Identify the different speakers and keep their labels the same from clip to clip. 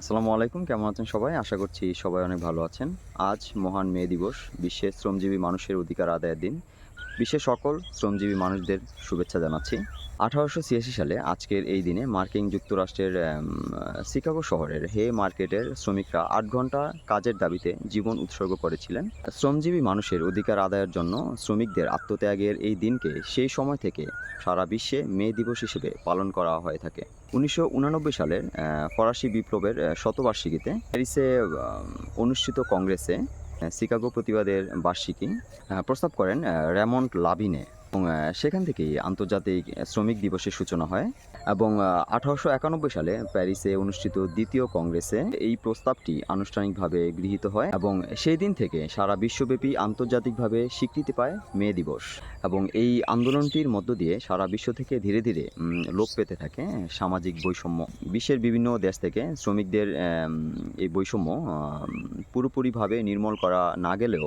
Speaker 1: আসসালামু আলাইকুম, কেমন আছেন সবাই? আশা করছি সবাই অনেক ভালো আছেন। আজ মহান মে দিবস, বিশ্বের শ্রমজীবী মানুষের অধিকার আদায়ের দিন। বিশ্বের সকল শ্রমজীবী মানুষদের শুভেচ্ছা জানাচ্ছি। আঠারোশো ছিয়াশি সালে আজকের এই দিনে মার্কিন যুক্তরাষ্ট্রের শিকাগো শহরের হে মার্কেটের শ্রমিকরা আট ঘণ্টা কাজের দাবিতে জীবন উৎসর্গ করেছিলেন। শ্রমজীবী মানুষের অধিকার আদায়ের জন্য শ্রমিকদের আত্মত্যাগের এই দিনকে সেই সময় থেকে সারা বিশ্বে মে দিবস হিসেবে পালন করা হয়ে থাকে। উনিশশো সালের ফরাসি বিপ্লবের শতবার্ষিকীতে প্যারিসে অনুষ্ঠিত কংগ্রেসে শিকাগো প্রতিবাদের বার্ষিকী প্রস্তাব করেন র্যামন্ড রেমন্ড লাভিনে। সেখান থেকেই আন্তর্জাতিক শ্রমিক দিবসের সূচনা হয় এবং আঠারোশো একানব্বই সালে প্যারিসে অনুষ্ঠিত দ্বিতীয় কংগ্রেসে এই প্রস্তাবটি আনুষ্ঠানিকভাবে গৃহীত হয় এবং সেই দিন থেকে সারা বিশ্বব্যাপী আন্তর্জাতিকভাবে স্বীকৃতি পায় মে দিবস এবং এই আন্দোলনটির মধ্য দিয়ে সারা বিশ্ব থেকে ধীরে ধীরে লোপ পেতে থাকে সামাজিক বৈষম্য। বিশ্বের বিভিন্ন দেশ থেকে শ্রমিকদের এই বৈষম্য পুরোপুরিভাবে নির্মূল করা না গেলেও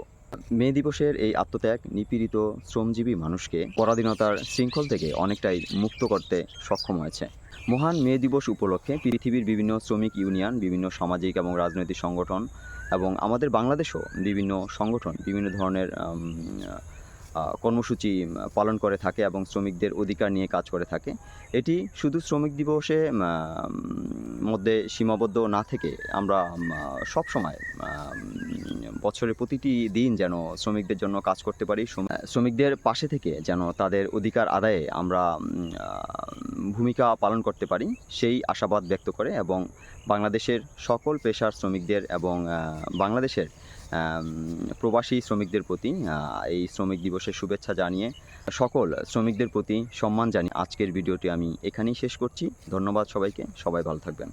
Speaker 1: মে দিবসের এই আত্মত্যাগ নিপীড়িত শ্রমজীবী মানুষকে পরাধীনতার শৃঙ্খল থেকে অনেকটাই মুক্ত করতে সক্ষম হয়েছে। মহান মে দিবস উপলক্ষে পৃথিবীর বিভিন্ন শ্রমিক ইউনিয়ন, বিভিন্ন সামাজিক এবং রাজনৈতিক সংগঠন এবং আমাদের বাংলাদেশও বিভিন্ন সংগঠন বিভিন্ন ধরনের কর্মসূচি পালন করে থাকে এবং শ্রমিকদের অধিকার নিয়ে কাজ করে থাকে। এটি শুধু শ্রমিক দিবসে মধ্যে সীমাবদ্ধ না থেকে আমরা সব সময় বছরের প্রতিটি দিন যেন শ্রমিকদের জন্য কাজ করতে পারি। শ্রমিকদের পাশে থেকে যেন তাদের অধিকার আদায়ে আমরা ভূমিকা পালন করতে পারি, সেই আশাবাদ ব্যক্ত করে এবং বাংলাদেশের সকল পেশার শ্রমিকদের এবং বাংলাদেশের প্রবাসী শ্রমিকদের প্রতি এই শ্রমিক দিবসের শুভেচ্ছা জানিয়ে সকল শ্রমিকদের প্রতি সম্মান জানিয়ে আজকের ভিডিওটি আমি এখানেই শেষ করছি। ধন্যবাদ সবাইকে। সবাই ভালো থাকবেন।